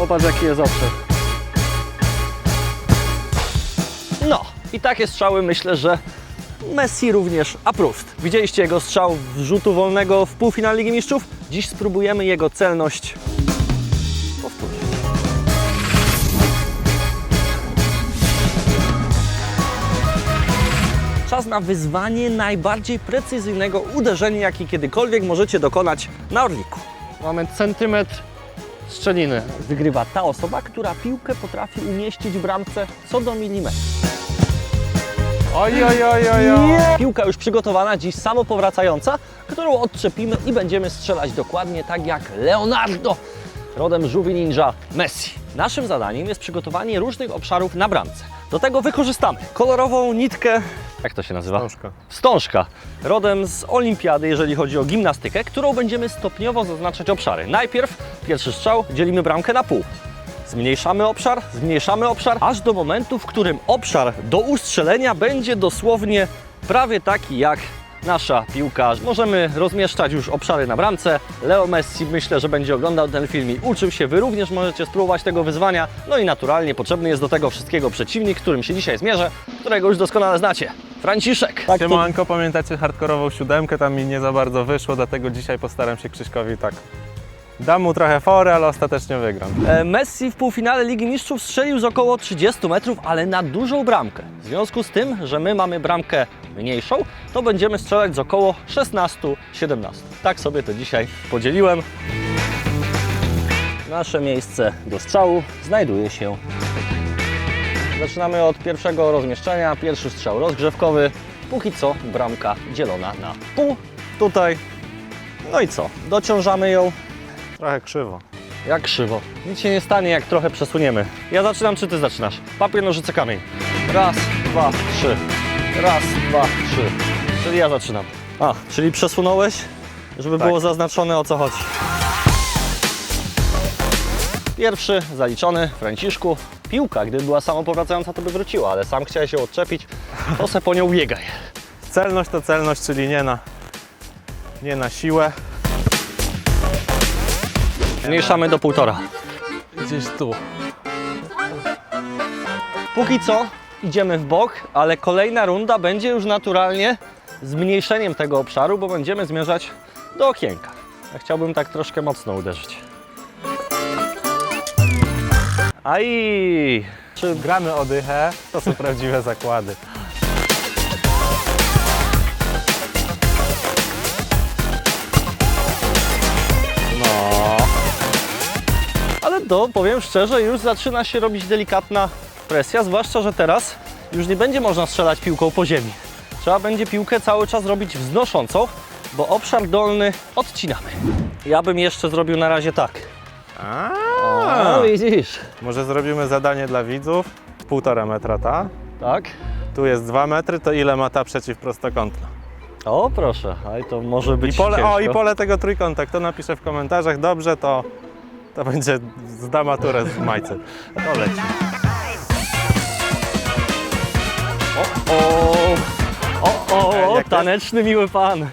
Popatrz jaki jest obszar. No i takie strzały myślę, że Messi również approved. Widzieliście jego strzał w rzutu wolnego w półfinale Ligi Mistrzów? Dziś spróbujemy jego celność powtórzyć. Czas na wyzwanie najbardziej precyzyjnego uderzenia, jakie kiedykolwiek możecie dokonać na Orliku. Mamy centymetr szczeliny. Wygrywa ta osoba, która piłkę potrafi umieścić w bramce co do milimetra. Oj, oj, oj, oj, oj. Piłka już przygotowana, dziś samopowracająca, którą odczepimy i będziemy strzelać dokładnie tak jak Leonardo, rodem żółwi ninja Messi. Naszym zadaniem jest przygotowanie różnych obszarów na bramce. Do tego wykorzystamy kolorową nitkę, jak to się nazywa? Wstążka. Wstążka, rodem z olimpiady, jeżeli chodzi o gimnastykę, którą będziemy stopniowo zaznaczać obszary. Najpierw pierwszy strzał, dzielimy bramkę na pół. Zmniejszamy obszar, zmniejszamy obszar, aż do momentu, w którym obszar do ustrzelenia będzie dosłownie prawie taki jak nasza piłka. Możemy rozmieszczać już obszary na bramce. Leo Messi myślę, że będzie oglądał ten film i uczył się. Wy również możecie spróbować tego wyzwania. No i naturalnie potrzebny jest do tego wszystkiego przeciwnik, którym się dzisiaj zmierzę, którego już doskonale znacie. Franciszek. Tak, to- Siemanko, pamiętacie hardkorową siódemkę? Tam mi nie za bardzo wyszło, dlatego dzisiaj postaram się Krzyśkowi tak. Dam mu trochę fory, ale ostatecznie wygram. E, Messi w półfinale Ligi Mistrzów strzelił z około 30 metrów, ale na dużą bramkę. W związku z tym, że my mamy bramkę mniejszą, to będziemy strzelać z około 16-17. Tak sobie to dzisiaj podzieliłem. Nasze miejsce do strzału znajduje się. Zaczynamy od pierwszego rozmieszczenia. Pierwszy strzał rozgrzewkowy. Póki co bramka dzielona na pół. Tutaj. No i co? Dociążamy ją Trochę krzywo. jak krzywo. Nic się nie stanie, jak trochę przesuniemy. Ja zaczynam, czy ty zaczynasz? Papier, nożyce, kamień. Raz, dwa, trzy. Raz, dwa, trzy. Czyli ja zaczynam. A, czyli przesunąłeś, żeby Tak. było zaznaczone o co chodzi. Pierwszy zaliczony, Franciszku. Piłka, gdyby była samopowracająca, to by wróciła, ale sam chciałeś się odczepić, to se po nią biegaj. Celność to celność, czyli nie na, nie na siłę. Zmniejszamy do półtora. Gdzieś tu. Póki co idziemy w bok, ale kolejna runda będzie już naturalnie zmniejszeniem tego obszaru, bo będziemy zmierzać do okienka. Ja chciałbym tak troszkę mocno uderzyć. Aj! Czy Gramy o dychę, to są prawdziwe zakłady. To powiem szczerze, już zaczyna się robić delikatna presja, zwłaszcza, że teraz już nie będzie można strzelać piłką po ziemi. Trzeba będzie piłkę cały czas robić wznoszącą, bo obszar dolny odcinamy. Ja bym jeszcze zrobił na razie tak. A, O, widzisz. Może zrobimy zadanie dla widzów. Półtora metra ta. Tak. Tu jest dwa metry, to ile ma ta przeciwprostokątna? O, proszę. Aj, to może być I pole, ciężko. o, i pole tego trójkąta. Kto napisze w komentarzach dobrze, to, to będzie zda maturę z majcy. To leci. O, o, o, o jak to taneczny miły pan.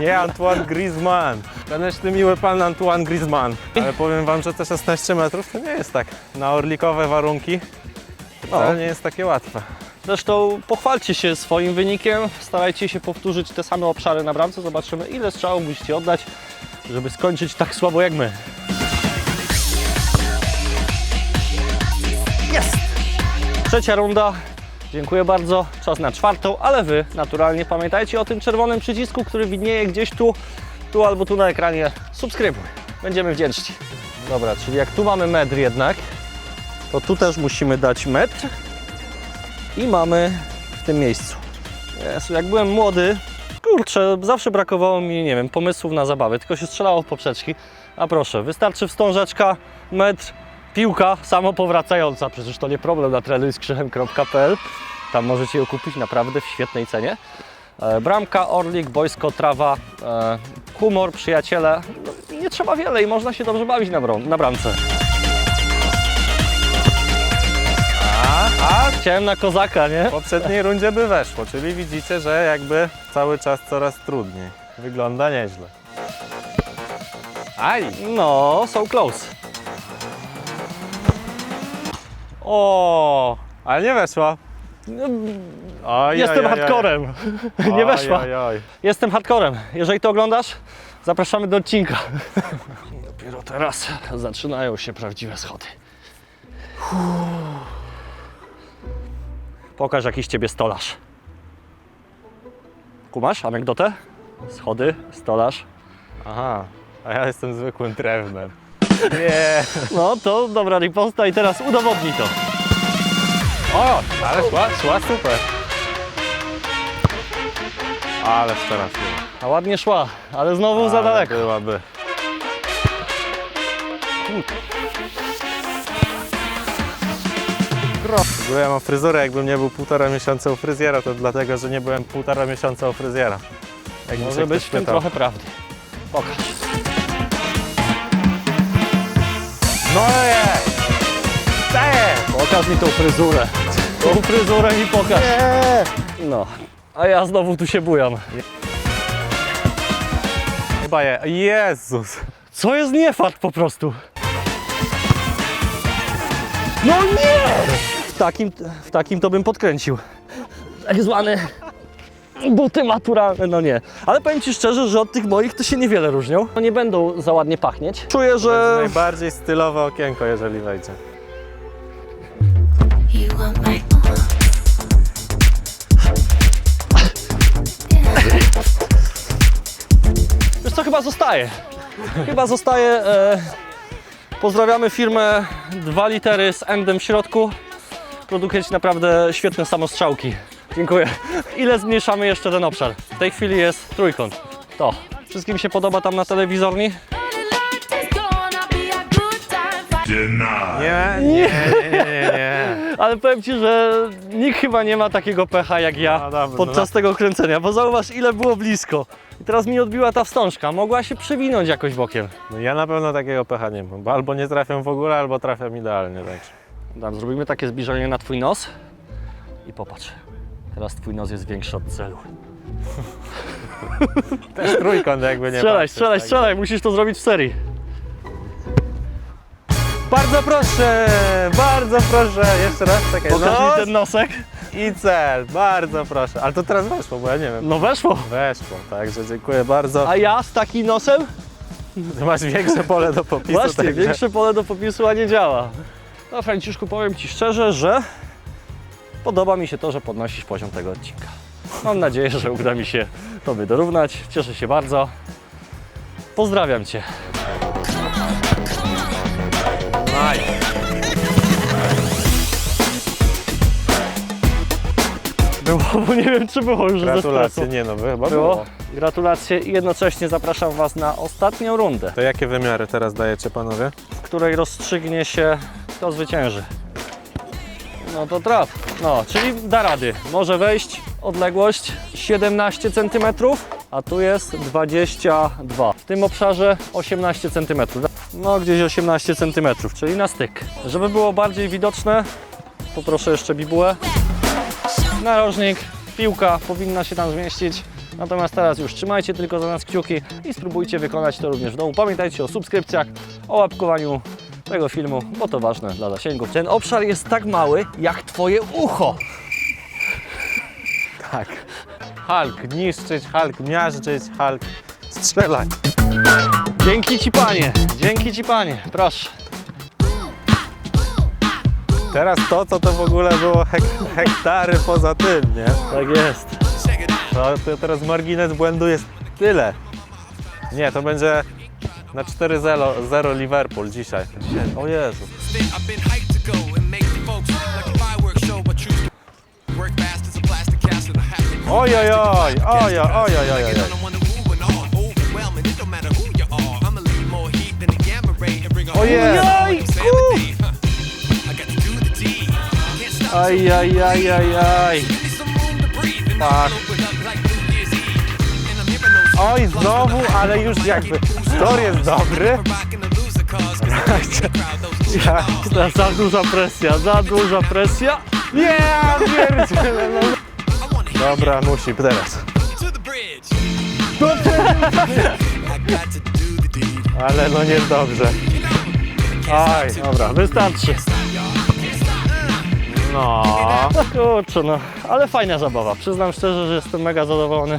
Nie Antoine Griezmann. Taneczny miły pan Antoine Griezmann. Ale powiem wam, że te 16 metrów to nie jest tak. Na orlikowe warunki No. wcale nie jest takie łatwe. Zresztą pochwalcie się swoim wynikiem, starajcie się powtórzyć te same obszary na bramce, zobaczymy ile strzałów musicie oddać, żeby skończyć tak słabo jak my. Trzecia runda. Dziękuję bardzo. Czas na czwartą, ale Wy naturalnie pamiętajcie o tym czerwonym przycisku, który widnieje gdzieś tu, tu albo tu na ekranie. Subskrybuj. Będziemy wdzięczni. Dobra, czyli jak tu mamy metr jednak, to tu też musimy dać metr i mamy w tym miejscu. Jezu, jak byłem młody, kurczę, zawsze brakowało mi, nie wiem, pomysłów na zabawę, tylko się strzelało w poprzeczki. A proszę, wystarczy wstążeczka, metr, piłka samopowracająca. Przecież to nie problem na trenujskrzychem.pl. Tam możecie ją kupić naprawdę w świetnej cenie. E, Bramka, orlik, boisko, trawa, e, humor, przyjaciele. No, nie trzeba wiele i można się dobrze bawić na, bram- na bramce. A, a Chciałem na kozaka, nie? w poprzedniej rundzie by weszło, czyli widzicie, że jakby cały czas coraz trudniej. Wygląda nieźle. Aj! No, so close. O, ale nie weszło. Oj, Jestem hardcorem. Nie weszła. Jestem hardcorem. Jeżeli to oglądasz, zapraszamy do odcinka. Dopiero teraz zaczynają się prawdziwe schody. Pokaż jakiś ciebie stolarz. Kumasz anegdotę? Schody, stolarz. Aha, a ja jestem zwykłym drewnem. Nie. No to dobra riposta i teraz udowodnij to. O, ale szła, szła super. Ale teraz A ładnie szła, ale znowu za daleko. Byłaby. W ogóle ja mam fryzurę, jakbym nie był półtora miesiąca u fryzjera, to dlatego, że nie byłem półtora miesiąca u fryzjera. Jak mi się Może ktoś być w tym pytał. trochę prawdy. Pokaż. No! Pokaż mi tą fryzurę. Tą fryzurę mi pokaż. Nie! No, a ja znowu tu się bujam. Chyba je. Jezus! Co jest niefart po prostu? No nie! W takim, w takim to bym podkręcił. Tak zwane buty maturalne, no nie. Ale powiem Ci szczerze, że od tych moich to się niewiele różnią. No nie będą za ładnie pachnieć. Czuję, że... najbardziej stylowe okienko, jeżeli wejdzie. Wiesz co, chyba zostaje. Chyba zostaje. E, pozdrawiamy firmę 2 litery z endem w środku. Produkujecie naprawdę świetne samostrzałki. Dziękuję. Ile zmniejszamy jeszcze ten obszar? W tej chwili jest trójkąt. To. Wszystkim się podoba tam na telewizorni? Nie, nie, nie, nie. Ale powiem Ci, że nikt chyba nie ma takiego pecha jak ja No dobra, podczas tego kręcenia, bo zauważ ile było blisko. I teraz mi odbiła ta wstążka. Mogła się przewinąć jakoś bokiem. No ja na pewno takiego pecha nie mam, bo albo nie trafiam w ogóle, albo trafiam idealnie, także. Dan, zrobimy takie zbliżenie na Twój nos i popatrz. Teraz Twój nos jest większy od celu. Też trójkąt jakby nie Strzelaj, patrzeć, strzelaj, także. strzelaj, musisz to zrobić w serii. Bardzo proszę, bardzo proszę, jeszcze raz, czekaj, Pokaż no. mi ten nosek. i cel, bardzo proszę, ale to teraz weszło, bo ja nie wiem. No weszło. Weszło, także dziękuję bardzo. A ja z takim nosem? Masz większe pole do popisu, Właśnie, także większe pole do popisu, a nie działa. No Franciszku, powiem Ci szczerze, że podoba mi się to, że podnosisz poziom tego odcinka. Mam nadzieję, że uda mi się Tobie dorównać. Cieszę się bardzo. Pozdrawiam Cię. Było, bo nie wiem, czy było już ze Gratulacje, stresu. nie no, chyba Było. było. Gratulacje i jednocześnie zapraszam Was na ostatnią rundę, To jakie wymiary teraz dajecie panowie? w której rozstrzygnie się, kto zwycięży. No to traf. No, czyli da rady. Może wejść odległość 17 cm, a tu jest 22. W tym obszarze 18 cm. No, gdzieś 18 cm, czyli na styk. Żeby było bardziej widoczne, poproszę jeszcze bibułę. Narożnik, piłka powinna się tam zmieścić. Natomiast teraz już trzymajcie tylko za nas kciuki i spróbujcie wykonać to również w domu. Pamiętajcie o subskrypcjach, o łapkowaniu tego filmu, bo to ważne dla zasięgów. Ten obszar jest tak mały, jak Twoje ucho. Tak. Hulk, niszczyć, Hulk, miażdżyć, Hulk, strzelać. Dzięki Ci Panie, dzięki Ci Panie, proszę. Teraz to, co to w ogóle było hek hektary poza tym, nie? Tak jest. To, to teraz margines błędu jest tyle. Nie, to będzie na 4-0 Liverpool dzisiaj. dzisiaj. O Jezu. Oj, oj, oj, oj, oj, oj, oj, oj. Ojej! Aj, aj, aj, aj, aj. Tak. Oj, znowu, ale już jakby tor jest dobry. Ja, Za, za duża presja, za duża presja. nie, pierdzielę, no. Dobra, musi teraz. Ale no nie dobrze. Aj, Dobra, wystarczy. No kurczę, no, ale fajna zabawa. Przyznam szczerze, że jestem mega zadowolony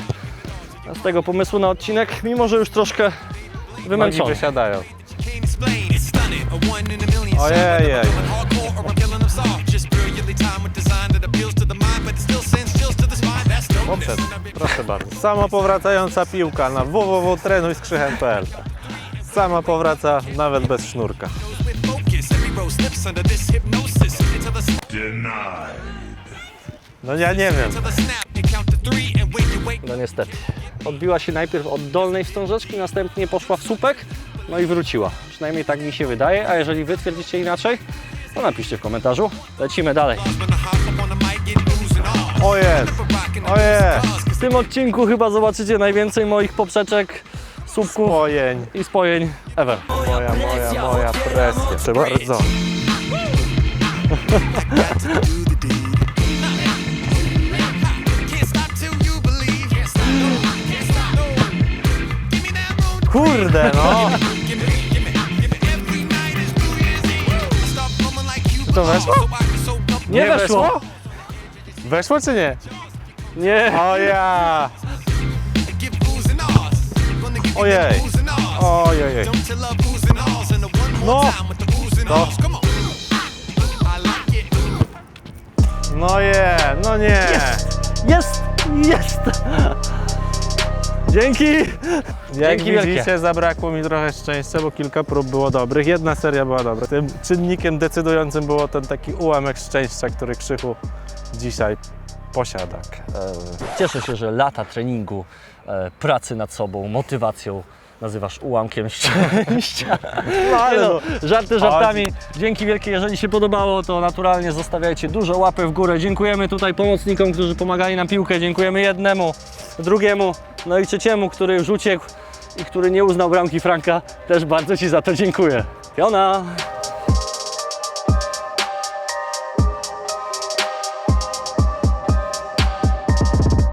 z tego pomysłu na odcinek, mimo że już troszkę Nogi wymęczony. wysiadają. Can't explain. It's stunning. A one in a million. Ojej. Someone hardcore or I'm killing them soft. Just brilliantly timed with design that appeals to the mind, but it still sends chills to the spine. That's dopeness. Poprzed. Proszę bardzo. Samo powracająca piłka na www.trenujskrzychem.pl Sama powraca nawet bez sznurka. With focus, every row slips under this hypnosis. Into the No ja nie wiem. to the snap. You count to three, and when you wake No niestety. Odbiła się najpierw od dolnej wstążeczki, następnie poszła w słupek, no i wróciła. Przynajmniej tak mi się wydaje, a jeżeli wy twierdzicie inaczej, to napiszcie w komentarzu. Lecimy dalej. when I hop up on the mic, get oohs and ahs. O jest! Rockin' O jest! W tym odcinku chyba zobaczycie najwięcej moich poprzeczek, słupków Spojeń. i spojeń ever. Moja, moja, moja presja. Proszę bardzo. like you To weszło? up Nie weszło. Weszło czy nie? Nie. O ja! Ojej. Ojej. No. it. No je, no nie! Jest! Jest! Dzięki! Jak Dzięki wielkie. widzicie, zabrakło mi trochę szczęścia, bo kilka prób było dobrych. Jedna seria była dobra. Tym czynnikiem decydującym było ten taki ułamek szczęścia, który Krzychu dzisiaj posiada. Cieszę się, że lata treningu, e, pracy nad sobą, motywacją nazywasz ułamkiem szczęścia. No ale no, żarty żartami. Dzięki wielkie, jeżeli się podobało, to naturalnie zostawiajcie duże łapy w górę. Dziękujemy tutaj pomocnikom, którzy pomagali nam piłkę. Dziękujemy jednemu, drugiemu, no i trzeciemu, który już uciekł i który nie uznał bramki Franka. Też bardzo Ci za to dziękuję. Fiona!